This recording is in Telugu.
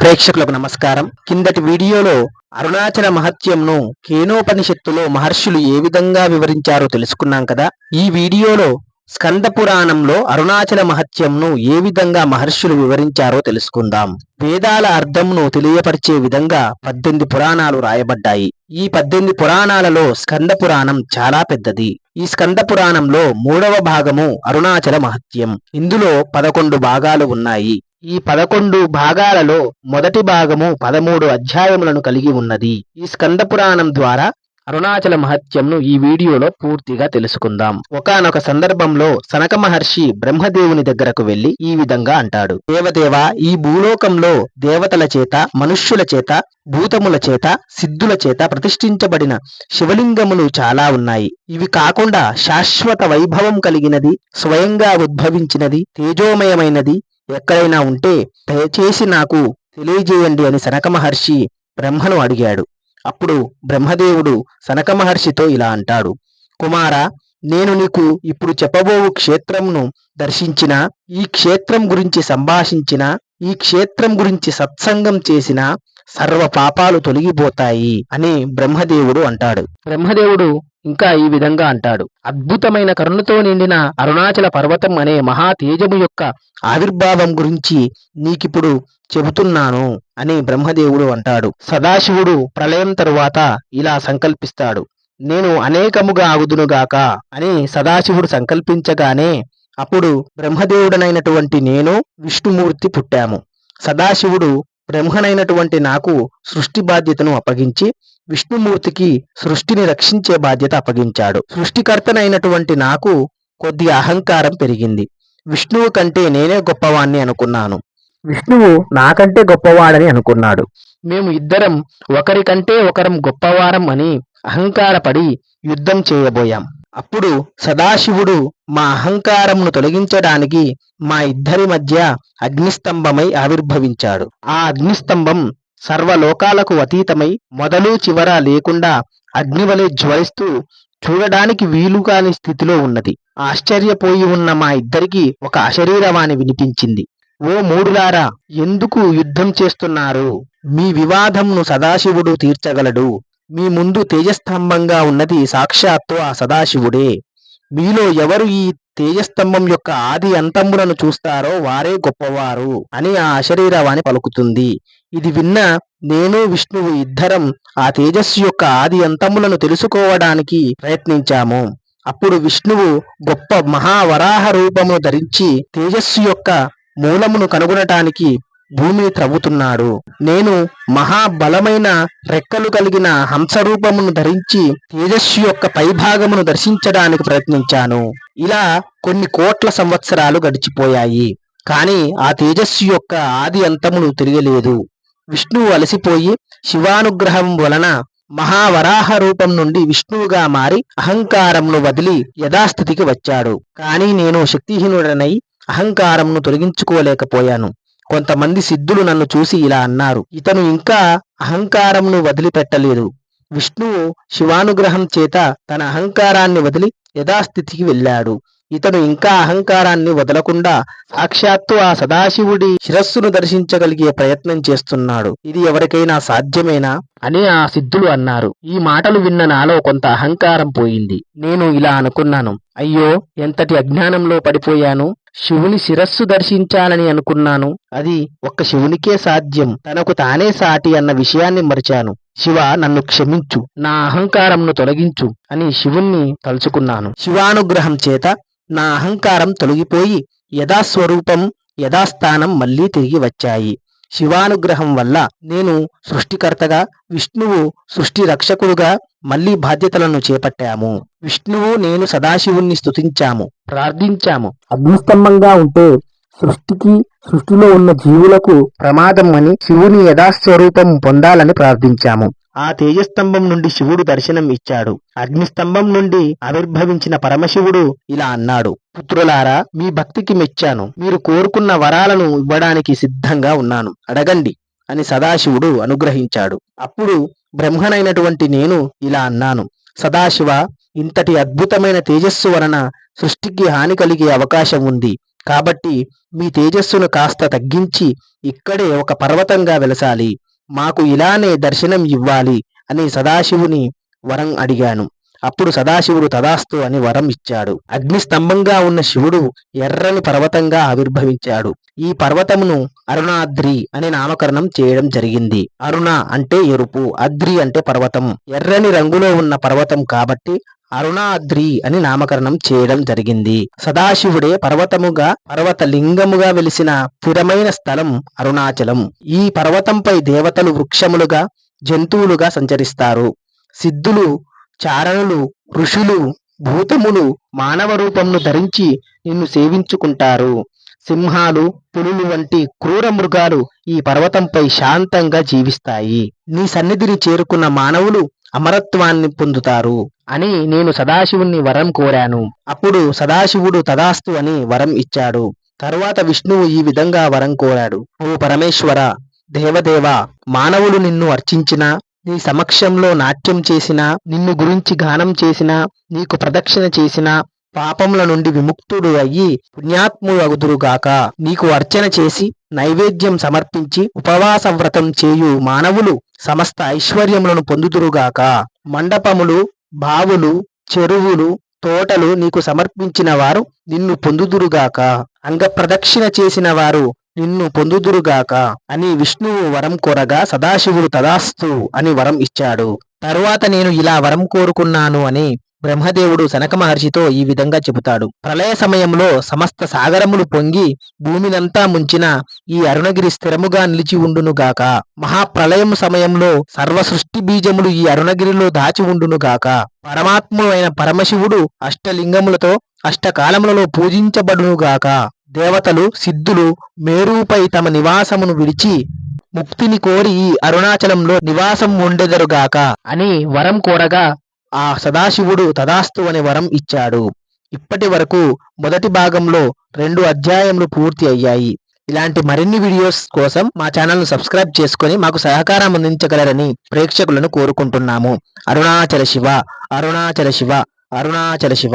ప్రేక్షకులకు నమస్కారం. కిందటి వీడియోలో అరుణాచల మహత్యంను కేనోపనిషత్తులో మహర్షులు ఏ విధంగా వివరించారో తెలుసుకున్నాం కదా. ఈ వీడియోలో స్కంద పురాణంలో అరుణాచల మహత్యంను ఏ విధంగా మహర్షులు వివరించారో తెలుసుకుందాం. వేదాల అర్థంను తెలియపరిచే విధంగా పద్దెనిమిది పురాణాలు రాయబడ్డాయి. ఈ పద్దెనిమిది పురాణాలలో స్కంద పురాణం చాలా పెద్దది. ఈ స్కంద పురాణంలో మూడవ భాగము అరుణాచల మహత్యం. ఇందులో పదకొండు భాగాలు ఉన్నాయి. ఈ పదకొండు భాగాలలో మొదటి భాగము పదమూడు అధ్యాయములను కలిగి ఉన్నది. ఈ స్కంద పురాణం ద్వారా అరుణాచల మహత్యంను ఈ వీడియోలో పూర్తిగా తెలుసుకుందాం. ఒకానొక సందర్భంలో సనక మహర్షి బ్రహ్మదేవుని దగ్గరకు వెళ్ళి ఈ విధంగా అంటాడు. దేవదేవ ఈ భూలోకంలో దేవతల చేత మనుష్యుల చేత భూతముల చేత సిద్ధుల చేత ప్రతిష్ఠించబడిన శివలింగములు చాలా ఉన్నాయి. ఇవి కాకుండా శాశ్వత వైభవం కలిగినది స్వయంగా ఉద్భవించినది తేజోమయమైనది ఎక్కడైనా ఉంటే దయచేసి నాకు తెలియజేయండి అని సనక మహర్షి బ్రహ్మను అడిగాడు. అప్పుడు బ్రహ్మదేవుడు సనక మహర్షితో ఇలా అంటాడు. కుమార నేను నీకు ఇప్పుడు చెప్పబోవు క్షేత్రంను దర్శించిన ఈ క్షేత్రం గురించి సంభాషించిన ఈ క్షేత్రం గురించి సత్సంగం చేసిన సర్వ పాపాలు తొలగిపోతాయి అని బ్రహ్మదేవుడు అంటాడు. బ్రహ్మదేవుడు ఇంకా ఈ విధంగా అంటాడు. అద్భుతమైన కరుణతో నిండిన అరుణాచల పర్వతం అనే మహా తేజము యొక్క ఆవిర్భావం గురించి నీకిప్పుడు చెబుతున్నాను అని బ్రహ్మదేవుడు అంటాడు. సదాశివుడు ప్రళయం తరువాత ఇలా సంకల్పిస్తాడు. నేను అనేకముగా ఆగుదునుగాక అని సదాశివుడు సంకల్పించగానే అప్పుడు బ్రహ్మదేవుడనైనటువంటి నేను విష్ణుమూర్తి పుట్టాము. సదాశివుడు బ్రహ్మనైనటువంటి నాకు సృష్టి బాధ్యతను అప్పగించి విష్ణుమూర్తికి సృష్టిని రక్షించే బాధ్యత అప్పగించాడు. సృష్టికర్తనైనటువంటి నాకు కొద్ది అహంకారం పెరిగింది. విష్ణువు కంటే నేనే గొప్పవాణ్ణి అనుకున్నాను. విష్ణువు నాకంటే గొప్పవాడని అనుకున్నాడు. మేము ఇద్దరం ఒకరికంటే ఒకరం గొప్పవారం అని అహంకారపడి యుద్ధం చేయబోయాం. అప్పుడు సదాశివుడు మా అహంకారమును తొలగించడానికి మా ఇద్దరి మధ్య అగ్నిస్తంభమై ఆవిర్భవించాడు. ఆ అగ్నిస్తంభం సర్వలోకాలకు అతీతమై మొదలు చివర లేకుండా అగ్నివలె జ్వలిస్తూ చూడడానికి వీలుకాని స్థితిలో ఉన్నది. ఆశ్చర్యపోయి ఉన్న మా ఇద్దరికి ఒక అశరీరవాణి వినిపించింది. ఓ మూడులారా ఎందుకు యుద్ధం చేస్తున్నారు? మీ వివాదంను సదాశివుడు తీర్చగలడు. మీ ముందు తేజస్తంభంగా ఉన్నది సాక్షాత్తు ఆ సదాశివుడే. మీలో ఎవరు ఈ తేజస్తంభం యొక్క ఆది అంతములను చూస్తారో వారే గొప్పవారు అని ఆ అశరీరవాణి పలుకుతుంది. ఇది విన్న నేను విష్ణువు ఇద్దరం ఆ తేజస్సు యొక్క ఆది అంతములను తెలుసుకోవడానికి ప్రయత్నించాము. అప్పుడు విష్ణువు గొప్ప మహావరాహ రూపమును ధరించి తేజస్సు యొక్క మూలమును కనుగొనటానికి భూమిని త్రవ్వుతున్నాడు. నేను మహాబలమైన రెక్కలు కలిగిన హంసరూపమును ధరించి తేజస్సు యొక్క పైభాగమును దర్శించడానికి ప్రయత్నించాను. ఇలా కొన్ని కోట్ల సంవత్సరాలు గడిచిపోయాయి. కానీ ఆ తేజస్సు యొక్క ఆది అంతమును తెలియలేదు. విష్ణువు అలసిపోయి శివానుగ్రహం వలన మహావరాహ రూపం నుండి విష్ణువుగా మారి అహంకారంను వదిలి యథాస్థితికి వచ్చాడు. కానీ నేను శక్తిహీనుడనై అహంకారంను తొలగించుకోలేకపోయాను. కొంతమంది సిద్ధులు నన్ను చూసి ఇలా అన్నారు. ఇతను ఇంకా అహంకారంను వదిలిపెట్టలేదు. విష్ణువు శివానుగ్రహం చేత తన అహంకారాన్ని వదిలి యథాస్థితికి వెళ్ళాడు. ఇతను ఇంకా అహంకారాన్ని వదలకుండా సాక్షాత్తు ఆ సదాశివుడి శిరస్సును దర్శించగలిగే ప్రయత్నం చేస్తున్నాడు. ఇది ఎవరికైనా సాధ్యమేనా? అని ఆ సిద్ధులు అన్నారు. ఈ మాటలు విన్న నాలో కొంత అహంకారం పోయింది. నేను ఇలా అనుకున్నాను. అయ్యో ఎంతటి అజ్ఞానంలో పడిపోయాను? శివుని శిరస్సు దర్శించాలని అనుకున్నాను. అది ఒక్క శివునికే సాధ్యం. తనకు తానే సాటి అన్న విషయాన్ని మరిచాను. శివ నన్ను క్షమించు. నా అహంకారంను తొలగించు అని శివుణ్ణి తలుచుకున్నాను. శివానుగ్రహం చేత నా అహంకారం తొలగిపోయి యథాస్వరూపం యథాస్థానం మళ్ళీ తిరిగి వచ్చాయి. శివానుగ్రహం వల్ల నేను సృష్టికర్తగా విష్ణువు సృష్టి రక్షకుడుగా మళ్ళీ బాధ్యతలను చేపట్టాము. విష్ణువు నేను సదాశివుణ్ణి స్తుతించాము ప్రార్థించాము. అగ్నిస్తంభంగా ఉంటే సృష్టికి సృష్టిలో ఉన్న జీవులకు ప్రమాదం అని శివుని యథాస్వరూపం పొందాలని ప్రార్థించాము. ఆ తేజస్తంభం నుండి శివుడు దర్శనం ఇచ్చాడు. అగ్నిస్తంభం నుండి ఆవిర్భవించిన పరమశివుడు ఇలా అన్నాడు. పుత్రులారా మీ భక్తికి మెచ్చాను. మీరు కోరుకున్న వరాలను ఇవ్వడానికి సిద్ధంగా ఉన్నాను. అడగండి అని సదాశివుడు అనుగ్రహించాడు. అప్పుడు బ్రహ్మనైనటువంటి నేను ఇలా అన్నాను. సదాశివ ఇంతటి అద్భుతమైన తేజస్సు వలన సృష్టికి హాని కలిగే అవకాశం ఉంది. కాబట్టి మీ తేజస్సును కాస్త తగ్గించి ఇక్కడే ఒక పర్వతంగా వెలసాలి. మాకు ఇలానే దర్శనం ఇవ్వాలి అని సదాశివుని వరం అడిగాను. అప్పుడు సదాశివుడు తదాస్తు అని వరం ఇచ్చాడు. అగ్నిస్తంభంగా ఉన్న శివుడు ఎర్రని పర్వతంగా ఆవిర్భవించాడు. ఈ పర్వతమును అరుణాద్రి అని నామకరణం చేయడం జరిగింది. అరుణ అంటే ఎరుపు అద్రి అంటే పర్వతం. ఎర్రని రంగులో ఉన్న పర్వతం కాబట్టి అరుణాద్రి అని నామకరణం చేయడం జరిగింది. సదాశివుడే పర్వతముగా పర్వత లింగముగా వెలిసిన స్థిరమైన స్థలం అరుణాచలం. ఈ పర్వతంపై దేవతలు వృక్షములుగా జంతువులుగా సంచరిస్తారు. సిద్ధులు చారణులు ఋషులు భూతములు మానవ రూపంను ధరించి నిన్ను సేవించుకుంటారు. సింహాలు పులులు వంటి క్రూర మృగాలు ఈ పర్వతంపై శాంతంగా జీవిస్తాయి. నీ సన్నిధిని చేరుకున్న మానవులు అమరత్వాన్ని పొందుతారు. అని నేను సదాశివుణ్ణి వరం కోరాను. అప్పుడు సదాశివుడు తదాస్తు అని వరం ఇచ్చాడు. తరువాత విష్ణువు ఈ విధంగా వరం కోరాడు. ఓ పరమేశ్వర దేవదేవ మానవులు నిన్ను అర్చించినా నీ సమక్షంలో నాట్యం చేసినా నిన్ను గురించి గానం చేసినా నీకు ప్రదక్షిణ చేసినా పాపముల నుండి విముక్తుడు అయ్యి పుణ్యాత్ముడగుదురుగాక నీకు అర్చన చేసి నైవేద్యం సమర్పించి ఉపవాస వ్రతం చేయు మానవులు సమస్త ఐశ్వర్యములను పొందుదురుగాక మండపములు బావులు చెరువులు తోటలు నీకు సమర్పించిన వారు నిన్ను పొందుదురుగాక. అంగ ప్రదక్షిణ చేసిన వారు నిన్ను పొందుదురుగాక అని విష్ణువు వరం కోరగా సదాశివుడు తదాస్తు అని వరం ఇచ్చాడు. తరువాత నేను ఇలా వరం కోరుకున్నాను అని బ్రహ్మదేవుడు సనక మహర్షితో ఈ విధంగా చెబుతాడు. ప్రళయ సమయంలో సమస్త సాగరములు పొంగి భూమినంతా ముంచిన ఈ అరుణగిరి స్థిరముగా నిలిచి ఉండునుగాక మహాప్రళయం సమయంలో సర్వ సృష్టి బీజములు ఈ అరుణగిరిలో దాచి ఉండునుగాక పరమాత్ముడు అయిన పరమశివుడు అష్టలింగములతో అష్టకాలములలో పూజించబడునుగాక దేవతలు సిద్ధులు మేరుపై తమ నివాసమును విడిచి ముక్తిని కోరి ఈ అరుణాచలంలో నివాసం ఉండెదరుగాక అని వరం కోరగా ఆ సదాశివుడు తదాస్తు అనే వరం ఇచ్చాడు. ఇప్పటి వరకు మొదటి భాగంలో రెండు అధ్యాయములు పూర్తి అయ్యాయి. ఇలాంటి మరిన్ని వీడియోస్ కోసం మా ఛానల్ను సబ్స్క్రైబ్ చేసుకొని మాకు సహకారం అందించగలరని ప్రేక్షకులను కోరుకుంటున్నాము. అరుణాచల శివ అరుణాచల శివ అరుణాచల శివ.